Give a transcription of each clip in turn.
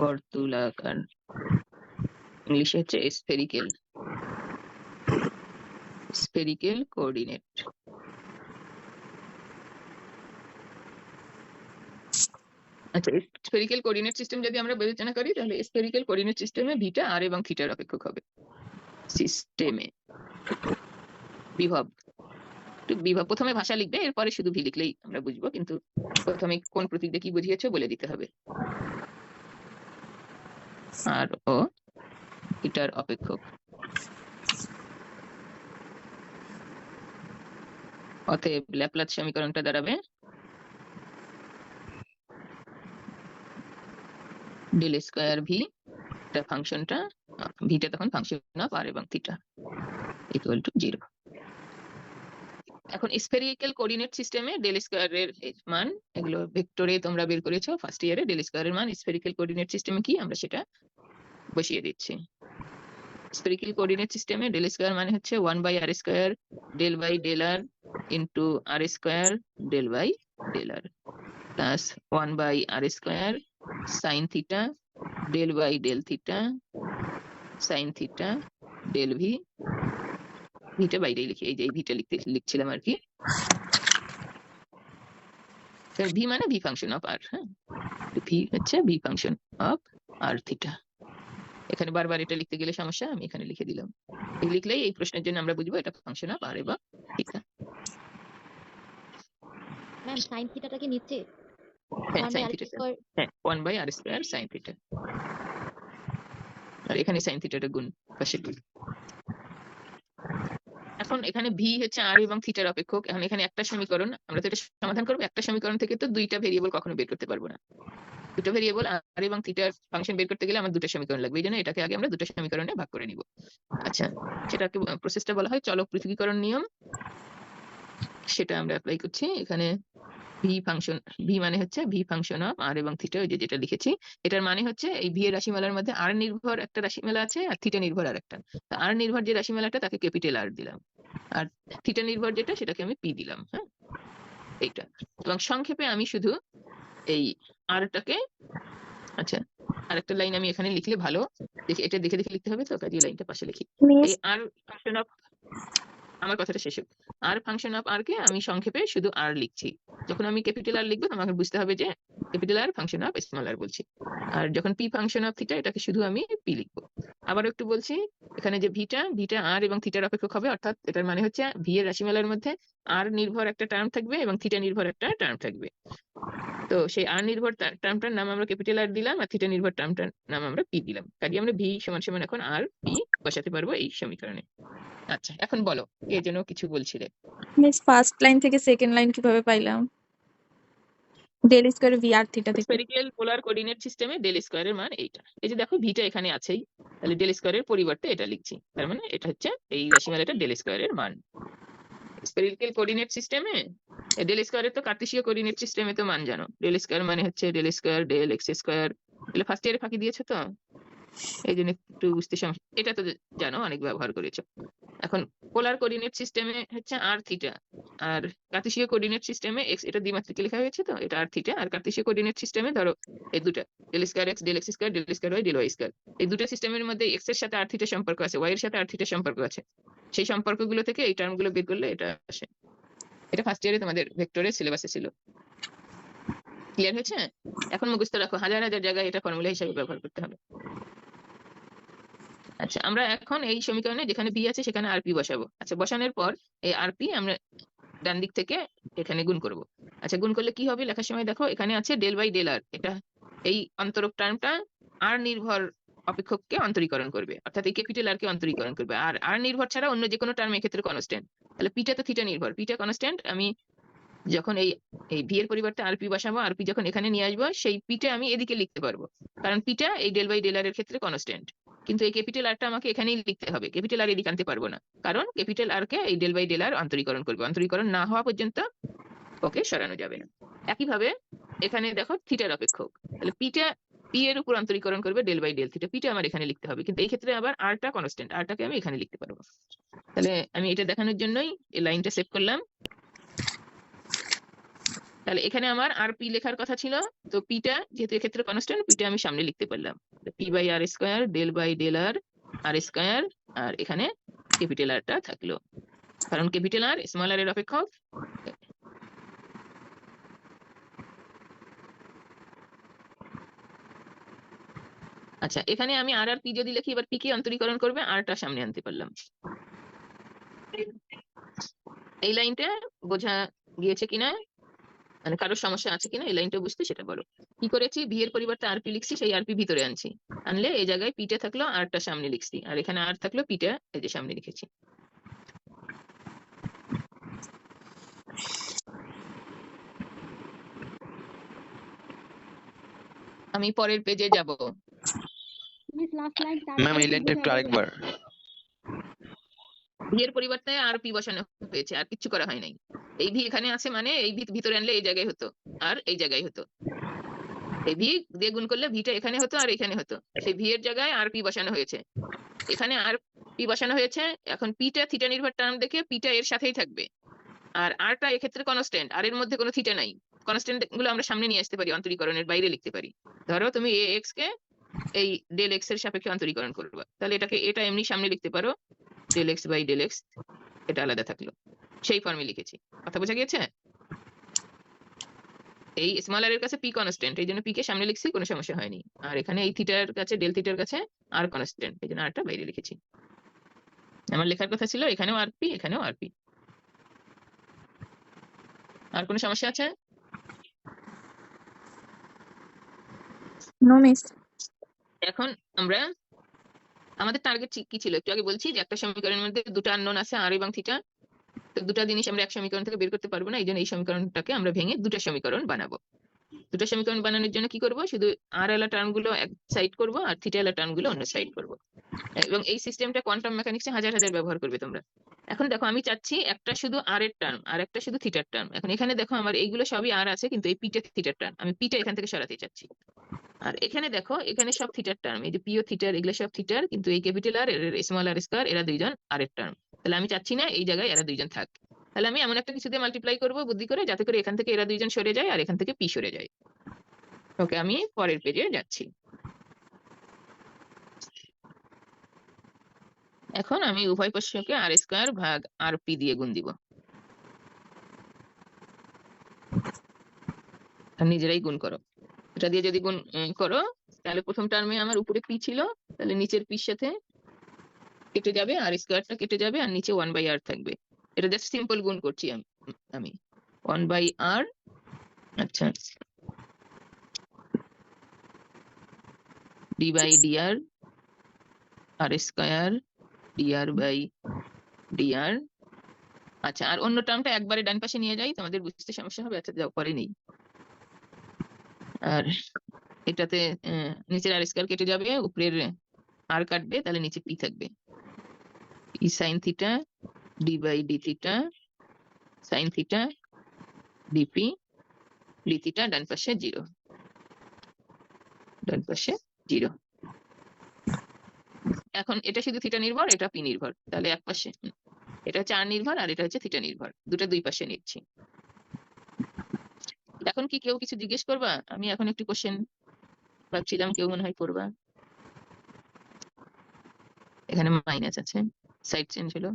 বর্তুলাকার ইংলিশে হচ্ছে spherical spherical coordinate আচ্ছা স্ফেরিক্যাল কোঅর্ডিনেট সিস্টেম যদি আমরা বিবেচনা করি, তাহলে স্ফেরিক্যাল কোঅর্ডিনেট সিস্টেমে ভিটা আর এবং থিটার অপেক্ষক হবে। সিস্টেমে বিভব। বিভব। প্রথমে ভাষা লিখবে, এরপরে শুধু ভি লিখলেই আমরা বুঝব, কিন্তু প্রথমে কোন প্রতীক দিয়ে কি বুঝিয়েছো বলে দিতে হবে। আর ও থিটার অপেক্ষক। অতএব ল্যাপ্লাস সমীকরণটা দাঁড়াবে। ডেল স্কোয়ার ভি, এটা ফাংশনটা ভিটা তখন ফাংশন অফ আর এবং থিটা ইকুয়াল টু জিরো এখন স্ফেরিক্যাল কোঅর্ডিনেট সিস্টেমে ডেল স্কোয়ারের মান এগুলো ভেক্টরে তোমরা বের করেছ ফার্স্ট ইয়ারে ডেল স্কোয়ারের মান স্ফেরিক্যাল কোঅর্ডিনেট সিস্টেমে কি? আমরা সেটা বসিয়ে দিচ্ছি। স্ফেরিক্যাল কোঅর্ডিনেট সিস্টেমে ডেল স্কোয়ার মানে হচ্ছে one by r square del by del r into r square del by del r plus one by r square sine theta del by del theta sine theta del v ভিটা বাইরেই লিখি এই যে ভিটা লিখতে লিখছিলাম আর কি। V মানে V function of আর হ্যাঁ? V হচ্ছে v function of r theta এখানে বারবার এটা লিখতে গেলে সমস্যা আমি এখানে লিখে দিলাম। লিখলেই এই প্রশ্নের জন্য আমরা বুঝব এটা ফাংশন অফ আর এবং থিটা ম্যাম সাইন থিটাটা কি নিচে? হ্যাঁ 1 সাইন থিটা স্কয়ার হ্যাঁ one by r square sine theta r এখানে সাইন থিটাটা গুণ পাশে। গুণ এখন এখানে ভি হচ্ছে আর এবং থিটার অপেক্ষক। এখন এখানে একটা সমীকরণ, আমরা তো এটা সমাধান করব, একটা সমীকরণ থেকে তো দুইটা ভেরিয়েবল কখনো বের করতে পারব না। দুটো ভেরিয়েবল আর এবং থিটার ফাংশন বের করতে গেলে আমার দুটো সমীকরণ লাগবে, এই জন্য এটাকে আগে আমরা দুটো সমীকরণে ভাগ করে নিব। আচ্ছা সেটাকে প্রসেসটা বলা হয় চলক পৃথকীকরণ নিয়ম। সেটা আমরা অ্যাপ্লাই করছি, এখানে ভি ফাংশন ভি মানে হচ্ছে ভি ফাংশন অফ আর এবং থিটা ওই যে যেটা লিখেছি এটার মানে হচ্ছে এই ভি এর রাশিমালার মধ্যে আর নির্ভর একটা রাশিমালা আছে আর থিটা নির্ভর আর একটা আর নির্ভর যে রাশিমালাটা তাকে ক্যাপিটাল আর দিলাম। আর থিটা নির্ভর যেটা সেটাকে আমি পি দিলাম হ্যাঁ? এইটা। এবং সংক্ষেপে আমি শুধু এই আরটাকে আচ্ছা আরেকটা লাইন আমি এখানে লিখলে ভালো। দেখি এটা দেখে দেখে লিখতে হবে তো কাজে লাইনটা পাশে লিখি। এই আর ফাংশন অফ আমার কথাটা শেষ হোক। আর ফাংশন অফ আর কে আমি সংক্ষেপে শুধু আর লিখছি। যখন আমি ক্যাপিটাল আর লিখব আমাকে বুঝতে হবে যে capital r function of small r বলছি। আর যখন পি ফাংশন অফ থিটা এটাকে শুধু আমি পি লিখব। আবার একটু বলছি, এখানে যে ভিটা ভিটা আর এবং থিটার অপেক্ষক হবে, অর্থাৎ এটার মানে হচ্ছে ভি এর রাশিমালার মধ্যে আর নির্ভর একটা টার্ম থাকবে এবং থিটা নির্ভর একটা টার্ম থাকবে। তো সেই আর নির্ভর টার্মটার নাম আমরা ক্যাপিটাল আর দিলাম আর থিটা নির্ভর টার্মটার নাম আমরা পি দিলাম। কাজে আমরা ভি সমান সমান এখন আর পি বসাতে পারব এই সমীকরণে। আচ্ছা এখন বলো কে যেন কিছু বলছিলে। মিস ফার্স্ট লাইন থেকে সেকেন্ড লাইন কীভাবে পাইলাম? Del square V R theta থেকে। স্ফেরিক্যাল পোলার কোঅর্ডিনেট সিস্টেমে ডেল স্কয়ারের মান এইটা। এই যে দেখো ভিটা এখানে আছেই। তাহলে ডেল স্কয়ারের পরিবর্তে এটা লিখছি। তার মানে এটা হচ্ছে এই রাশিমালাটা ডেল স্কয়ারের মান। স্ফেরিক্যাল কোঅর্ডিনেট সিস্টেমে ডেল স্কয়ারের তো কার্টেসীয় কোঅর্ডিনেট সিস্টেমে তো মান জানো। ডেল স্কয়ার মানে হচ্ছে del square del x square এগুলো ফার্স্ট ইয়ারে ফাঁকি দিয়েছ তো? এই জন্য একটু বুঝতে সমস্যা। এটা তো জানো, অনেক ব্যবহার এখন পোলার কোঅর্ডিনেট সিস্টেমে হচ্ছে আর থিটা আর কার্তেশীয় কোঅর্ডিনেট সিস্টেমে এক্স এটা দ্বিমাত্রিকে লেখা হয়েছে তো, এটা আর থিটা আর কার্তেশীয় কোঅর্ডিনেট সিস্টেমে ধরো এই দুটা del square x del x square del square y del y square এই দুটো সিস্টেমের মধ্যে এক্সের সাথে আর থিটা সম্পর্ক আছে ওয়াই এর সাথে আর থিটা সম্পর্ক আছে। সেই সম্পর্কগুলো থেকে এই টার্মগুলো বের করলে এটা আসে। এটা ফার্স্ট ইয়ারে তোমাদের ভেক্টরের সিলেবাসে ছিল। ক্লিয়ার হয়েছে? এখন মুখস্থ রাখো। হাজার হাজার জায়গায় এটা ফর্মুলা হিসাবে ব্যবহার করতে হবে। আচ্ছা আমরা এখন এই সমীকরণে যেখানে বি আছে সেখানে আরপি বসাবো। আচ্ছা বসানোর পর এই আরপি আমরা ডান দিক থেকে এখানে গুণ করব। আচ্ছা গুণ করলে কি হবে? লেখার সময় দেখো, এখানে আছে ডেল বাই ডেল আর এটা এই অন্তরক টার্মটা আর নির্ভর অপেক্ষককে অন্তরীকরণ করবে। অর্থাৎ এই ক্যাপিটাল আর কে অন্তরীকরণ করবে। আর আর নির্ভর ছাড়া অন্য যে কোনো টার্ম এক্ষেত্রে কনস্ট্যান্ট তাহলে পিটা তো থিটা নির্ভর। পিটা কনস্ট্যান্ট আমি যখন এই এই ভি এর পরিবর্তে আরপি বসাবো, আরপি যখন এখানে নিয়ে আসব, সেই পিটা আমি এদিকে লিখতে পারব। কারণ পিটা এই ডেল বাই ডেল আর এর ক্ষেত্রে কনস্ট্যান্ট কিন্তু এই ক্যাপিটাল আরটা আমাকে এখানেই লিখতে হবে। ক্যাপিটাল আর এদিকে আনতে পারব না। কারণ ক্যাপিটাল আর কে এই ডেল বাই ডেল আর অন্তরীকরণ করবে। অন্তরীকরণ না হওয়া পর্যন্ত ওকে সরানো যাবে না। একইভাবে এখানে দেখো থিটার অপেক্ষক। তাহলে পিটা পি এর উপর অন্তরীকরণ করবে ডেল বাই ডেল থিটা পিটা আমার এখানে লিখতে হবে। কিন্তু এই ক্ষেত্রে আবার আরটা কনস্ট্যান্ট আরটাকে আমি এখানে লিখতে পারব। তাহলে আমি এটা দেখানোর জন্যই এই লাইনটা সেভ করলাম। তাহলে এখানে আমার আর পি লেখার কথা ছিল, তো পিটা যেহেতু এক্ষেত্রে কনস্ট্যান্ট পিটা আমি সামনে লিখতে পারলাম। P by R square, del by del R R square, আর এখানে ক্যাপিটাল আরটা থাকল। কারণ ক্যাপিটাল আর স্মল আর এর অপেক্ষক। আচ্ছা এখানে আমি আর আর পি যদি লিখি, এবার পি কে অন্তরীকরণ করবে? আরটা সামনে আনতে পারলাম। এই লাইনটা বোঝা গিয়েছে কিনা? মানে কারোর সমস্যা আছে কিনা এই লাইনটা বুঝতে সেটা বলো। কি করেছি? ভি এর পরিবর্তে আরপি লিখছি সেই আরপি ভিতরে আনছি। আনলে এই জায়গায় পিটা থাকল আরটা সামনে লিখছি আর এখানে আর থাকল পিটা এই যে সামনে লিখেছি। আমি পরের পেজে যাব। ম্যাম এই লাইনটা একটু আরেকবার। ভি এর পরিবর্তে আর পি বসানো হয়েছে আর কিচ্ছু করা হয় নাই। এই ভি এখানে আছে মানে এই ভি ভিতরে আনলে এই জায়গায় হতো, আর এই জায়গায় হতো। এই ভি দিয়ে গুণ করলে ভিটা এখানে হতো আর এখানে হতো। সেই ভি এর জায়গায় আর পি বসানো হয়েছে। এখানে আর পি বসানো হয়েছে, এখন পিটা থিটা নির্ভর টার্ম দেখে পিটা এর সাথেই থাকবে। আর আরটা এক্ষেত্রে কনস্ট্যান্ট আর এর মধ্যে কোনো থিটা নাই। কনস্ট্যান্টগুলো আমরা সামনে নিয়ে আসতে পারি, অন্তরীকরণের বাইরে লিখতে পারি। ধরো তুমি এ এক্স কে এই ডেল এক্সের সাপেক্ষে অন্তরীকরণ করবে। তাহলে এটাকে এটা এমনি সামনে লিখতে পারো, del x by del x, এটা আলাদা থাকল। সেই ফর্মে লিখেছি। কথা বোঝা গিয়েছে? এই স্মল আর এর কাছে পি কনস্ট্যান্ট এই জন্য পি কে সামনে লিখছি কোনো সমস্যা হয়নি। আর এখানে এই থিটার কাছে ডেল থিটার কাছে আর কনস্ট্যান্ট এই জন্য আরটা বাইরে লিখেছি। আমার লেখার কথা ছিল এখানেও আর পি এখানেও আর পি আর কোনো সমস্যা আছে? নো মিস এখন আমরা আমাদের টার্গেট কি ছিল? একটু আগে বলছি যে একটা সমীকরণের মধ্যে দুটো আননোন আছে আর এবং থিটা তো দুটা জিনিস আমরা এক সমীকরণ থেকে বের করতে পারব না, এই জন্য এই সমীকরণটাকে আমরা ভেঙে দুটো সমীকরণ বানাবো। দুটো সমীকরণ বানানোর জন্য কি করব? শুধু আর এলা টার্মগুলো এক সাইড করব আর থিটা এলা টার্মগুলো অন্য সাইড করব। এবং এই সিস্টেমটা কোয়ান্টাম মেকানিক্সে হাজার হাজার ব্যবহার করবে তোমরা। এখন দেখো, আমি চাচ্ছি একটা শুধু আর এর টার্ম, আর একটা শুধু থিটার টার্ম। এখন এখানে দেখো, আমার এইগুলো সবই আর আছে, কিন্তু এই পিটা থিটার টার্ম। আমি পিটা এখান থেকে সরাতে চাচ্ছি। আর এখানে দেখো, এখানে সব থিটার টার্ম। এই যে পিও থিটার এগুলো সব থিটার কিন্তু এই ক্যাপিটাল আর এর স্মল আর স্কয়ার এরা দুইজন আর এর টার্ম। তাহলে আমি চাচ্ছি না এই জায়গায় এরা দুইজন থাক। তাহলে আমি এমন একটা কিছু দিয়ে মাল্টিপ্লাই করব বুদ্ধি করে, যাতে করে এখান থেকে এরা দুইজন সরে যায় আর এখান থেকে পি সরে যায়। ওকে, আমি পরের পেজে যাচ্ছি। এখন আমি উভয় পক্ষকে আর স্কোয়ার ভাগ আর পি দিয়ে গুণ দিব। নিজেরাই গুণ করো। এটা দিয়ে যদি গুণ করো, তাহলে প্রথম টার্মে আমার উপরে পি ছিল, তাহলে নিচের পির সাথে কেটে যাবে আর স্কয়ারটা কেটে যাবে আর নিচে ওয়ান বাই আর থাকবে। এটা জাস্ট সিম্পল গুণ করছি আমি আমি। ওয়ান বাই আর আচ্ছা। D by D R R square D R by D R আচ্ছা আর অন্য টার্মটা একবারে ডান পাশে নিয়ে যাই, তোমাদের বুঝতে সমস্যা হবে আচ্ছা যাও, পরে নেই। আর এটাতে নিচের আর স্কয়ার কেটে যাবে, উপরের আর কাটবে, তাহলে নিচে পি থাকবে। P sine theta D by D theta sine theta D P D theta ডান পাশে জিরো ডান পাশে জিরো এখন এটা শুধু থিটা নির্ভর, এটা পি নির্ভর। তাহলে এক পাশে। এটা আর নির্ভর আর এটা হচ্ছে থিটা নির্ভর। দুটো দুই পাশে নিচ্ছি। এখন কি কেউ কিছু জিজ্ঞেস করবা? আমি এখন একটু কোশ্চেন ভাবছিলাম, কেউ মনে হয় করবা এখানে মাইনাস আছে। সাইড চেঞ্জ হলো।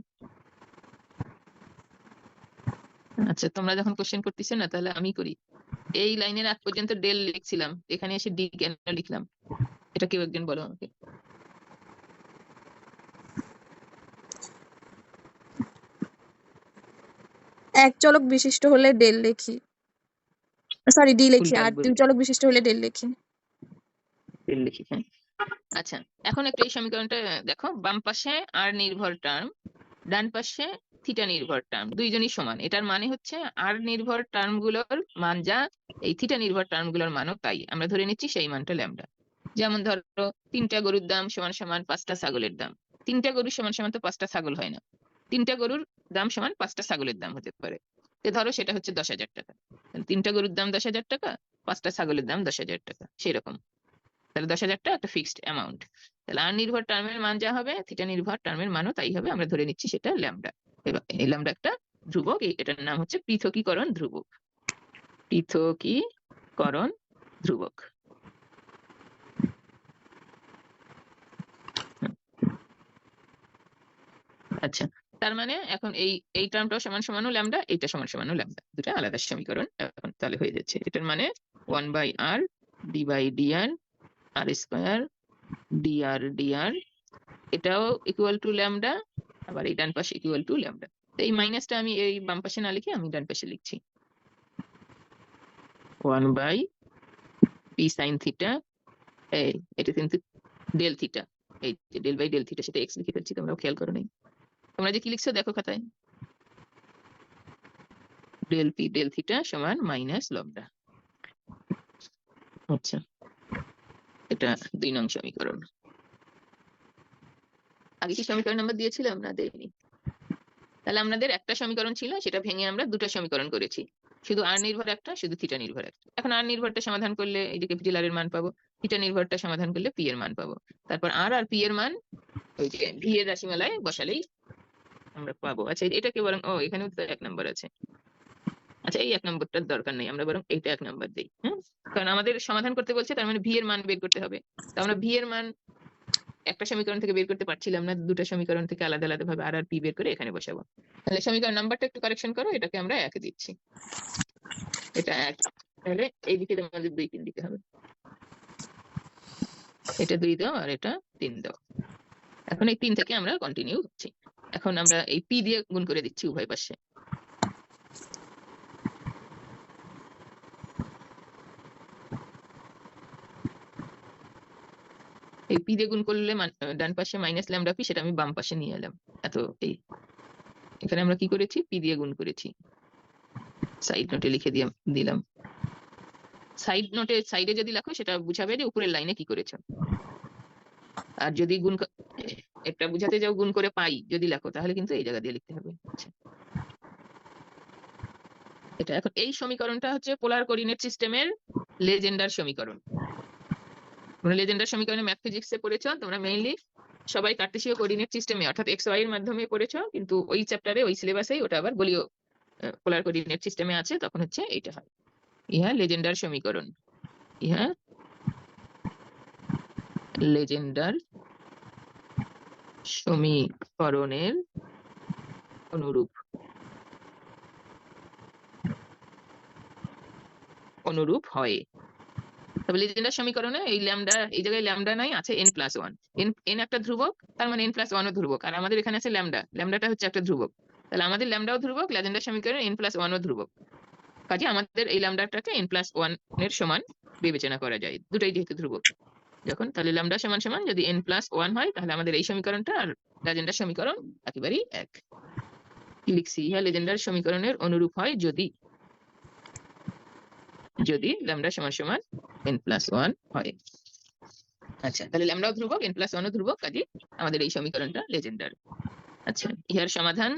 আচ্ছা তোমরা যখন কোশ্চেন করতেছো না তাহলে আমি করি। এই লাইনের আগ পর্যন্ত ডেল লিখছিলাম এখানে এসে ডি কেন লিখলাম? এটা কেউ একজন বলো আমাকে। এক চলক বিশিষ্ট হলে ডেল লিখি। সরি ডি লিখি আর। দুই চলক বিশিষ্ট হলে ডেল লিখি। ডেল লিখি হ্যাঁ। আচ্ছা এখন একটু এই সমীকরণটা দেখো, বাম পাশে আর নির্ভর টার্ম ডান পাশে থিটা নির্ভর টার্ম দুইজনই সমান। এটার মানে হচ্ছে আর নির্ভর টার্মগুলোর মান যা এই থিটা নির্ভর টার্মগুলোর মানও তাই। আমরা ধরে নিচ্ছি সেই মানটা ল্যামডা। যেমন ধরো, তিনটা গরুর দাম সমান সমান পাঁচটা ছাগলের দাম। তিনটা গরুর সমান সমান তো পাঁচটা ছাগল হয় না। তিনটা গরুর দাম সমান পাঁচটা ছাগলের দাম হতে পারে। তো ধরো সেটা হচ্ছে দশ হাজার টাকা। তিনটা গরুর দাম দশ হাজার টাকা, পাঁচটা ছাগলের দাম দশ হাজার টাকা, সেরকম। তাহলে দশ হাজারটা একটা ফিক্সড অ্যামাউন্ট তাহলে আর নির্ভর টার্মের মান যা হবে থিটা নির্ভর টার্মের মানও তাই হবে, আমরা ধরে নিচ্ছি সেটা ল্যামডা এবার এই ল্যামডা একটা ধ্রুবক এটার নাম হচ্ছে পৃথকীকরণ ধ্রুবক। পৃথকীকরণ ধ্রুবক। আচ্ছা তার মানে এখন এই এই টার্মটাও সমান সমানও ল্যামডা এইটা সমান সমানও ল্যামডা দুটো আলাদা সমীকরণ এখন তাহলে হয়ে যাচ্ছে। এটার মানে one by R D by D R R square D R D R এটাও ইকুয়াল টু ল্যামডা আবার এই ডান পাশে ইকুয়াল টু ল্যামডা এই মাইনাসটা আমি এই বাম পাশে না লিখে আমি ডান পাশে লিখছি। One by P sine theta এই, এটা কিন্তু ডেল থিটা এই ডেল বাই ডেল থিটা সেটা এক্স লিখে ফেলছি, তোমরাও খেয়াল করো নাই তোমরা যে কি লিখছো দেখো খাতায়। ডেল পি ডেল থিটা সমান মাইনাস লবডা আচ্ছা। এটা দুই নং সমীকরণ। আগে কি সমীকরণ নাম্বার দিয়েছিলাম না দেয়নি তাহলে আমাদের একটা সমীকরণ ছিল, সেটা ভেঙে আমরা দুটো সমীকরণ করেছি। শুধু আর নির্ভর একটা, শুধু থিটা নির্ভর একটা। এখন আর নির্ভরটা সমাধান করলে এই যে ক্যাপিটাল আর এর মান পাবো থিটা নির্ভরটা সমাধান করলে পি এর মান পাবো। তারপর আর আর পি এর মান, ওই যে ভি এর রাশিমালায় বসালেই আমরা পাবো। আচ্ছা এটাকে বরং, ও, এখানেও তো এক নম্বর আছে। আচ্ছা এই এক নম্বরটার দরকার নেই, আমরা বরং এইটা এক নম্বর দিই হ্যাঁ কারণ আমাদের সমাধান করতে বলছে, তার মানে ভি এর মান বের করতে হবে। তো আমরা ভি এর মান একটা সমীকরণ থেকে বের করতে পারছিলাম না, দুটো সমীকরণ থেকে আলাদা আলাদা ভাবে আর আর পি বের করে এখানে বসাবো। তাহলে সমীকরণ নাম্বারটা একটু কারেকশন করো, এটাকে আমরা একে দিচ্ছি। এটা এক, তাহলে এই দিকে আমাদের দুই তিন দিতে হবে। এটা দুই দাও আর এটা তিন দাও। এখন এই তিন থেকে আমরা কন্টিনিউ হচ্ছি এখন আমরা এই পি দিয়ে গুণ করে দিচ্ছি উভয় পাশে। পি দিয়ে গুণ করলে ডান পাশে মাইনাস ল্যামডা পি সেটা আমি বাম পাশে নিয়ে এলাম। এত এই, এখানে আমরা কি করেছি? পি দিয়ে গুণ করেছি সাইড নোটে লিখে দিয়ে দিলাম। সাইড নোটে সাইডে যদি লেখো, সেটা বুঝাবে যে উপরের লাইনে কি করেছ। আর যদি গুণ একটা বুঝাতে যাও, গুণ করে পাই যদি লেখো, তাহলে কিন্তু এই জায়গা দিয়ে লিখতে হবে। আচ্ছা। এটা এখন এই সমীকরণটা হচ্ছে পোলার কোঅর্ডিনেট সিস্টেমের লেজেন্ডার সমীকরণ। লেজেন্ডার সমীকরণে ম্যাথ ফিজিক্সে পড়েছো, তোমরা মেইনলি সবাই কার্টেসীয় কোঅর্ডিনেট সিস্টেমে, অর্থাৎ এক্স ওয়াই এর মাধ্যমে পড়েছো, কিন্তু ওই চ্যাপ্টারে ওই সিলেবাসেই ওটা আবার বলিও পোলার কোঅর্ডিনেট সিস্টেমে আছে, তখন হচ্ছে এইটা হয়। ইহা লেজেন্ডার সমীকরণ। ইহা লেজেন্ডার সমীকরণের অনুরূপ। অনুরূপ হয়। তবে লেজেন্ডার সমীকরণে এই ল্যামডা, এই জায়গায় ল্যামডা নাই, আছে N plus one N N একটা ধ্রুবক, তার মানে এন প্লাস ওয়ানও ধ্রুবক। আর আমাদের এখানে আছে ল্যামডা, ল্যামডাটা হচ্ছে একটা ধ্রুবক। তাহলে আমাদের ল্যামডাও ধ্রুবক লেজেন্ডার সমীকরণে এন প্লাস ওয়ানও ধ্রুবক। কাজে আমাদের এই ল্যামডাটাকে এন প্লাস ওয়ানের সমান বিবেচনা করা যায়। দুটাই যেহেতু ধ্রুবক। যখন তাহলে ল্যামডা সমান সমান যদি এন প্লাস ওয়ান হয়, তাহলে আমাদের এই সমীকরণটা আর লেজেন্ডার সমীকরণ একেবারেই এক। লিখছি, ইহা লেজেন্ডার সমীকরণের অনুরূপ হয় যদি যদি ল্যামডা সমান সমান এন প্লাস ওয়ান হয়। আচ্ছা তাহলে ল্যামডাও ধ্রুবক এন প্লাস ওয়ানও ধ্রুবক কাজে আমাদের এই সমীকরণটা লেজেন্ডার আচ্ছা ইহার সমাধান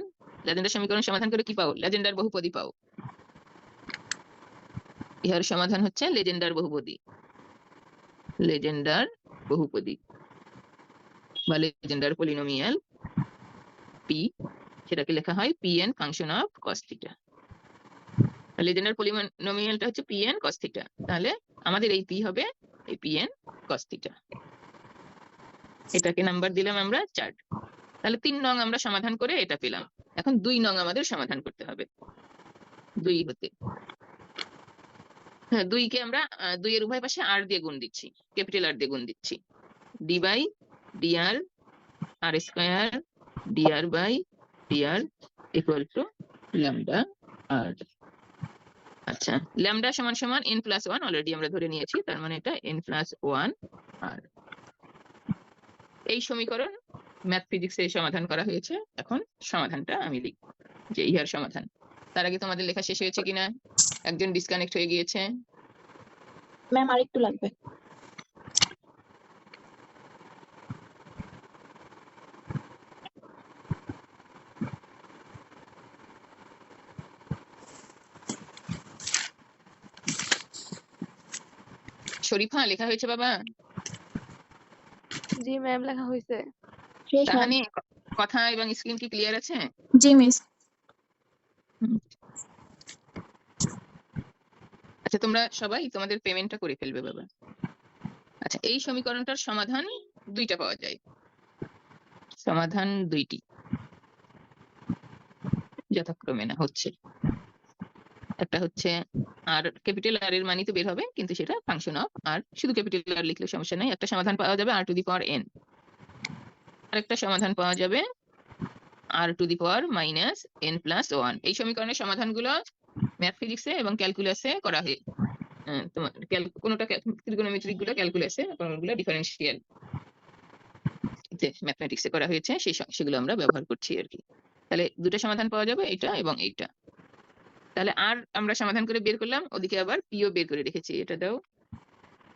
লেজেন্ডার সমীকরণ সমাধান করে কি পাও? লেজেন্ডার বহুপদী পাও। ইহার সমাধান হচ্ছে লেজেন্ডার বহুপদী। লেজেন্ডার বহুপদী বা লেজেন্ডার পলিনোমিয়াল পি সেটাকে লেখা হয় P N function of cos Legendre পলিনোমিয়ালটা হচ্ছে পি এন কস থিটা তাহলে আমাদের এই পি হবে, এই পি এন কস থিটা এটাকে নাম্বার দিলাম আমরা চার তাহলে তিন নং আমরা সমাধান করে এটা পেলাম। এখন দুই নং আমাদের সমাধান করতে হবে। দুই হতে। হ্যাঁ দুইকে আমরা দুইয়ের উভয় পাশে আর দিয়ে গুণ দিচ্ছি। ক্যাপিটাল আর দিয়ে গুণ দিচ্ছি। D by D R R square D R by D R equal to lambda R আচ্ছা ল্যামডা সমান সমান এন প্লাস ওয়ান অলরেডি আমরা ধরে নিয়েছি, তার মানে এটা এন প্লাস ওয়ান আর এই সমীকরণ ম্যাথ ফিজিক্সে সমাধান করা হয়েছে, এখন সমাধানটা আমি লিখব, যে ইহার সমাধান। তার আগে তোমাদের লেখা শেষ হয়েছে কিনা? একজন ডিসকানেক্ট হয়ে গিয়েছে। ম্যাম আরেকটু লাগবে। শরীফা লেখা হয়েছে বাবা? জি ম্যাম লেখা হয়েছে। তাহানি কথা এবং স্ক্রিন কি ক্লিয়ার আছে? জি মিস আচ্ছা তোমরা সবাই তোমাদের পেমেন্টটা করে ফেলবে বাবা। আচ্ছা এই সমীকরণটার সমাধান দুইটা পাওয়া যায়। সমাধান দুইটি। যথাক্রমে না হচ্ছে। একটা হচ্ছে আর ক্যাপিটাল আর এর মানই তো বের হবে, কিন্তু সেটা ফাংশন অফ আর শুধু ক্যাপিটাল আর লিখলে সমস্যা নাই, একটা সমাধান পাওয়া যাবে আর টু দি পাওয়ার এন আরেকটা সমাধান পাওয়া যাবে R to the power minus N plus one এই সমীকরণের সমাধানগুলো ম্যাথ ফিজিক্সে এবং ক্যালকুলাসে করা হয় তোমার কোনোটা ত্রিগোনোমেট্রিকগুলো ক্যালকুলাসে কোনোগুলো ডিফারেন্সিয়াল ম্যাথমেটিক্সে করা হয়েছে, সেই সেগুলো আমরা ব্যবহার করছি আর কি। তাহলে দুটো সমাধান পাওয়া যাবে এটা এবং এইটা। তাহলে আর আমরা সমাধান করে বের করলাম, ওদিকে আবার পিও বের করে রেখেছি, এটা দাও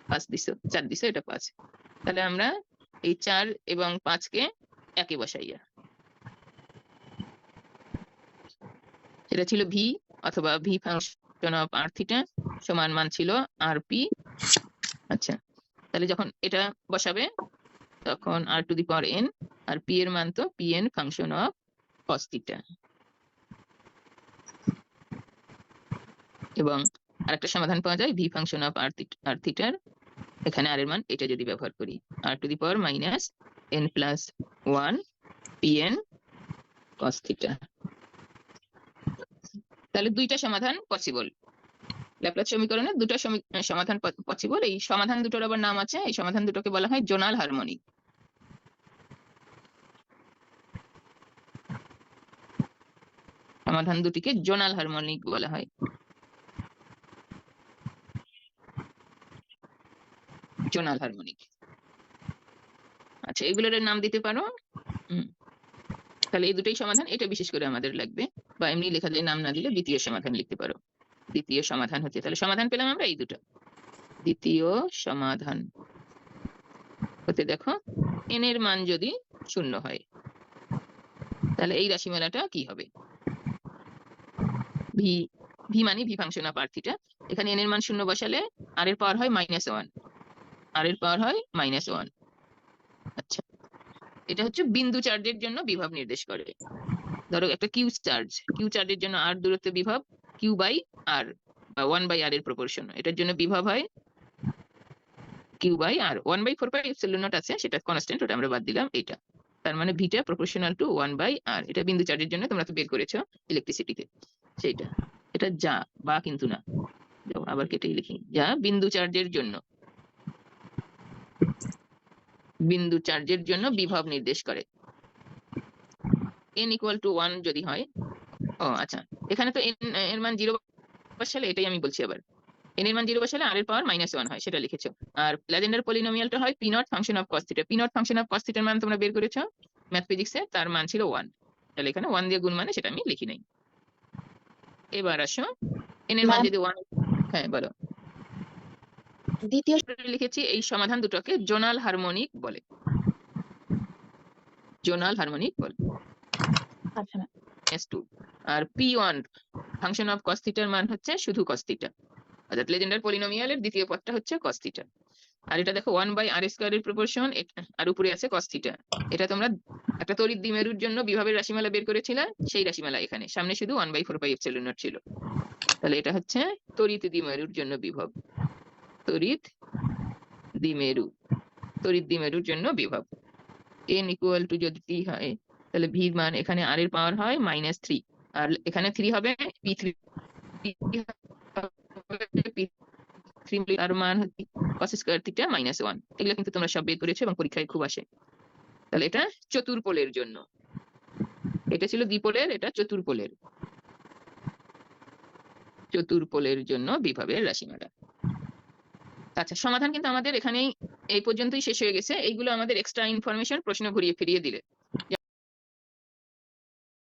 পাঁচ দিছো, চার দিছো, এটা পাঁচ। তাহলে আমরা এই চার এবং পাঁচকে একে বসাইয়া এটা ছিল ভি অথবা V function of R theta সমান মান ছিল আর পি আচ্ছা তাহলে যখন এটা বসাবে, তখন R to the power N R P এর মান তো P N function of cos theta এবং আরেকটা সমাধান পাওয়া যায় ভি ফাংশন অফ আর থিটার এখানে আর এর মান এটা যদি ব্যবহার করি R to the power minus N plus one P N cos theta তাহলে দুইটা সমাধান পসিবল ল্যাপ্লাস সমীকরণের দুটো সমাধান পসিবল এই সমাধান দুটোর আবার নাম আছে, এই সমাধান দুটোকে বলা হয় জোনাল হারমোনিক সমাধান দুটিকে জোনাল হারমোনিক বলা হয়। জোনাল হারমোনিক আচ্ছা এগুলোর নাম দিতে পারো। তাহলে এই দুটোই সমাধান, এটা বিশেষ করে আমাদের লাগবে। বা এমনি লেখা যায় নাম না দিলে দ্বিতীয় সমাধান লিখতে পারো। দ্বিতীয় সমাধান হচ্ছে, তাহলে সমাধান পেলাম আমরা এই দুটো। দ্বিতীয় সমাধান হতে দেখো এন এর মান যদি শূন্য হয়, তাহলে এই রাশিমালাটা কি হবে? ভি ভি মানে V function of R theta এখানে এন এর মান শূন্য বসালে আর এর পাওয়ার হয় মাইনাস ওয়ান আর এর পাওয়ার হয় মাইনাস ওয়ান আচ্ছা। এটা হচ্ছে বিন্দু চার্জের জন্য বিভব নির্দেশ করে। ধরো একটা কিউ চার্জ। কিউ চার্জের জন্য আর দূরত্ব বিভব কিউ বাই আর বা ওয়ান বাই আর এর প্রপোর্শন এটার জন্য বিভব হয় Q by R one by four by epsilon nought আছে, সেটা কনস্ট্যান্ট ওটা আমরা বাদ দিলাম এটা তার মানে ভিটা proportional to one by R এটা বিন্দু চার্জের জন্য তোমরা তো বের করেছ ইলেকট্রিসিটিতে সেইটা। এটা যা, বা কিন্তু না। আবার কেটেই লিখি। যা বিন্দু চার্জের জন্য। বিন্দু চার্জের জন্য বিভব নির্দেশ করে। n ইকুয়াল টু ওয়ান যদি হয় ও আচ্ছা এখানে তো n এর মান জিরো বসালে এটাই আমি বলছি আবার। n এর মান জিরো বসালে r এর পাওয়ার মাইনাস ওয়ান হয় সেটা লিখেছো। আর লেজেন্ডার পলিনোমিয়ালটা হয় P nought function of cos theta P nought function of cos থিটার মান তোমরা বের করেছ? ম্যাথ ফিজিক্সে তার মান ছিল ওয়ান তাহলে এখানে ওয়ান দিয়ে গুণ মানে সেটা আমি লিখি নাই। এবার আসো। n এর মান যদি ওয়ান হ্যাঁ বলো। দ্বিতীয় সূত্রে লিখেছি এই সমাধান দুটোকে জোনাল হারমোনিক বলে। জোনাল হারমোনিক বলে। আচ্ছা আর ফাংশন অফ মান হচ্ছে শুধু অর্থাৎ লেজেন্ডার পলিনোমিয়ালের দ্বিতীয় পদটা হচ্ছে আর এটা দেখো ওয়ান বাই আর স্কোয়ারের প্রপোর্শন আর উপরে আছে থিটা এটা তোমরা একটা তড়িৎ দ্বিমেরুর জন্য বিভাবের রাশিমালা বের করেছিলে সেই রাশিমালা এখানে। সামনে শুধু one by four epsilon nought ছিল। তাহলে এটা হচ্ছে তড়িৎ দ্বিমেরুর জন্য বিভব। তড়িৎ দ্বিমেরু, তড়িৎ দ্বিমেরুর জন্য বিভব। এন ইকুয়াল টু যদি টি হয়, তাহলে ভি মান এখানে আর এর পাওয়ার হয় মাইনাস থ্রি আর এখানে থ্রি হবে পি থ্রি আর মান cos square theta minus one এগুলো কিন্তু তোমরা সব বের করেছ এবং পরীক্ষায় খুব আসে। তাহলে এটা চতুর্পোলের জন্য। এটা ছিল দ্বিপোলের, এটা চতুর্পোলের। চতুর্পোলের জন্য বিভবের রাশিমালা। আচ্ছা সমাধান কিন্তু আমাদের এখানেই এই পর্যন্তই শেষ হয়ে গেছে। এইগুলো আমাদের এক্সট্রা ইনফরমেশন প্রশ্ন ঘুরিয়ে ফিরিয়ে দিলে।